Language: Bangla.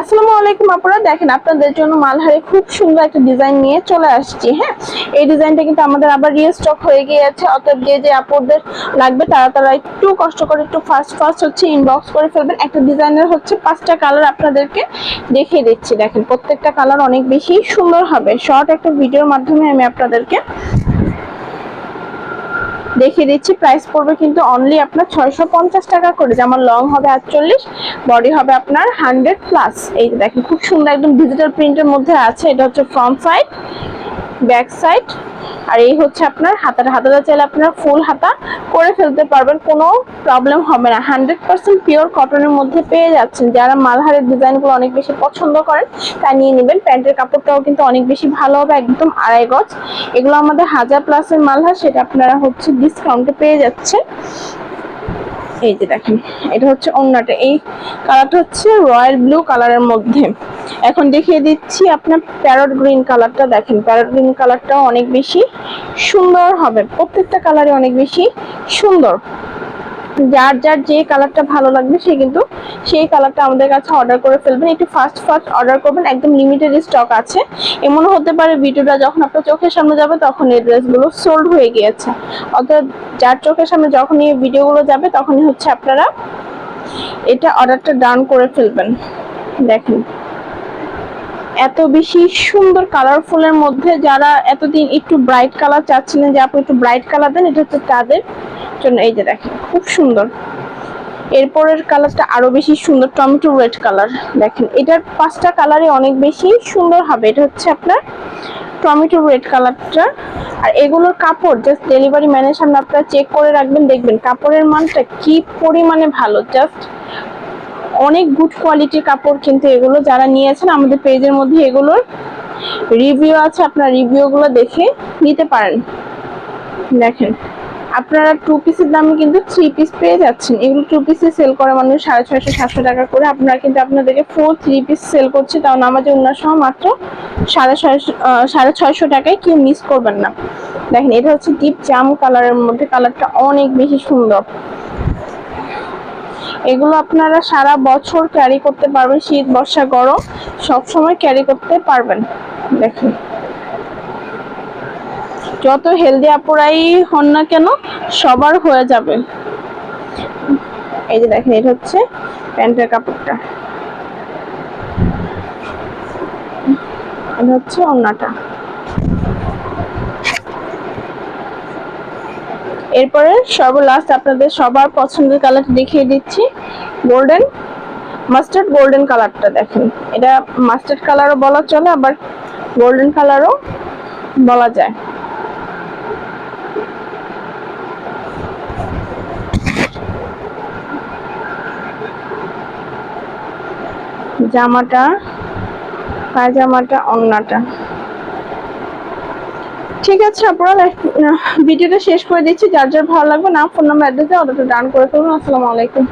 আসসালামু আলাইকুম আপনারা দেখেন, আপনাদের জন্য মালহারে খুব সুন্দর একটা ডিজাইন নিয়ে চলে আসছি হ্যাঁ? এই ডিজাইনটা কিন্তু আমাদের আবার রিস্টক হয়ে গিয়েছে। অতএব যে যে আপুদের লাগবে, তারা তারা একটু কষ্ট করে, একটু ফার্স্ট ফার্স্ট হচ্ছে ইনবক্স করে ফেলবেন। একটা ডিজাইনের হচ্ছে পাঁচটা কালার আপনাদেরকে দেখিয়ে দিচ্ছি। দেখেন, প্রত্যেকটা কালার অনেক বেশি সুন্দর হবে। শর্ট একটা ভিডিওর মাধ্যমে আমি আপনাদেরকে দেখিয়ে দিচ্ছি প্রাইস পড়বে কিন্তু অনলি আপনার ছয়শো পঞ্চাশ টাকা করে। যেমন লং হবে আটচল্লিশ বডি হবে আপনার হান্ড্রেড প্লাস এই দেখেন, খুব সুন্দর একদম ডিজিটাল প্রিন্টের মধ্যে আছে, এটা হচ্ছে ফ্রন্ট সাইড ব্যাক সাইড। আর এই হচ্ছে আপনার হাতাটা। হাতাটা চাইলে আপনার ফুল হাতা করে ফেলতে পারবেন। কোনো প্রবলেম হবে না। হান্ড্রেড পার্সেন্ট পিওর কটনের মধ্যে পেয়ে যাচ্ছেন। যারা মালহারের ডিজাইনগুলো অনেক বেশি পছন্দ করেন তা নিয়ে নেবেন। প্যান্টের কাপড়টাও কিন্তু অনেক বেশি ভালো হবে, একদম আড়াই গজ। এগুলো আমাদের হাজার প্লাসের মালহার, সেটা আপনারা হচ্ছে ডিসকাউন্টে পেয়ে যাচ্ছেন। এই যে দেখেন, এটা হচ্ছে অন্যটা এই কালারটা হচ্ছে রয়্যাল ব্লু কালারের মধ্যে। এখন দেখিয়ে দিচ্ছি আপনার প্যারট গ্রিন কালারটা। দেখেন, প্যারট গ্রিন কালারটাও অনেক বেশি সুন্দর হবে। প্রত্যেকটা কালারে অনেক বেশি সুন্দর। যার যার যে কালারটা ভালো লাগবে, সে কিন্তু সেই কালারটা আমাদের কাছে অর্ডার করে ফেলবেন। একটু ফাস্ট ফাস্ট অর্ডার করবেন, একদম লিমিটেড স্টক আছে। এমন হতে পারে ভিডিওটা যখন আপনার চোখের সামনে যাবে, তখন এই ড্রেসগুলো সোল্ড হয়ে গিয়েছে। অর্থাৎ যার চোখের সামনে যখন এই ভিডিওগুলো যাবে, তখনই হচ্ছে আপনারা এটা অর্ডারটা ডান করে ফেলবেন। দেখেন। এত বেশি সুন্দর কালারফুলের মধ্যে যারা এতদিন একটু ব্রাইট কালার চাচ্ছিলেন, যে আপনি একটু ব্রাইট কালার দেন, এটা হচ্ছে তাদের জন্য এই যে দেখেন, খুব সুন্দর। এরপরের কালারটা আরও বেশি সুন্দর, টমেটো রেড কালার। দেখেন, এটার পাঁচটা কালারই অনেক বেশি সুন্দর হবে। এটা হচ্ছে আপনার টমেটো রেড কালারটা। আর এগুলোর কাপড় জাস্ট ডেলিভারি ম্যানের সামনে আপনারা চেক করে রাখবেন, দেখবেন কাপড়ের মানটা কি পরিমাণে ভালো। জাস্ট অনেক গুড কোয়ালিটির কাপড় কিন্তু এগুলো যারা নিয়েছেন, আমাদের পেজের মধ্যে এগুলোর রিভিউ আছে, আপনার রিভিউগুলো দেখে নিতে পারেন। দেখেন আপনারা টু পিসের দামে কিন্তু থ্রি পিস পেয়ে যাচ্ছেন। এগুলো টু পিসে সেল করে মানুষ সাড়ে ছয়শো, সাতশো টাকা করে। আপনারা কিন্তু আপনাদেরকে ফোর থ্রি পিস সেল করছে। তাও নামাজে উন্নয়ন সহ মাত্র সাড়ে ছয়শো সাড়ে ছয়শো টাকায় কেউ মিস করবেন না। দেখেন, এটা হচ্ছে ডিপ জাম কালারের মধ্যে কালারটা অনেক বেশি সুন্দর। এগুলো আপনারা সারা বছর ক্যারি করতে পারবেন। শীত, বর্ষা, গরম সব সময় ক্যারি করতে পারবেন। দেখুন। যত হেলদি আপুরাই হন না কেন, সবার হয়ে যাবে। এই যে দেখেন, এটা হচ্ছে প্যান্টের কাপড়টা। এটা হচ্ছে অন্যটা এরপরে সর্বলাস্ট আপনাদের সবার পছন্দের কালারটা দেখিয়ে দিচ্ছি। গোল্ডেন মাস্টার্ড গোল্ডেন কালারটা দেখেন। এটা মাস্টার্ড কালারও বলা চলে, আবার গোল্ডেন কালারও বলা যায়। জামাটা, পায়জামাটা, অন্যটা। ঠিক আছে আপনারা ভিডিওটা শেষ করে দিচ্ছি। যার যার ভালো লাগবে না ফোন নাম্বার অ্যাড্রেসে অর্ডারটা ডান করে ফেলুন। আসসালামু আলাইকুম।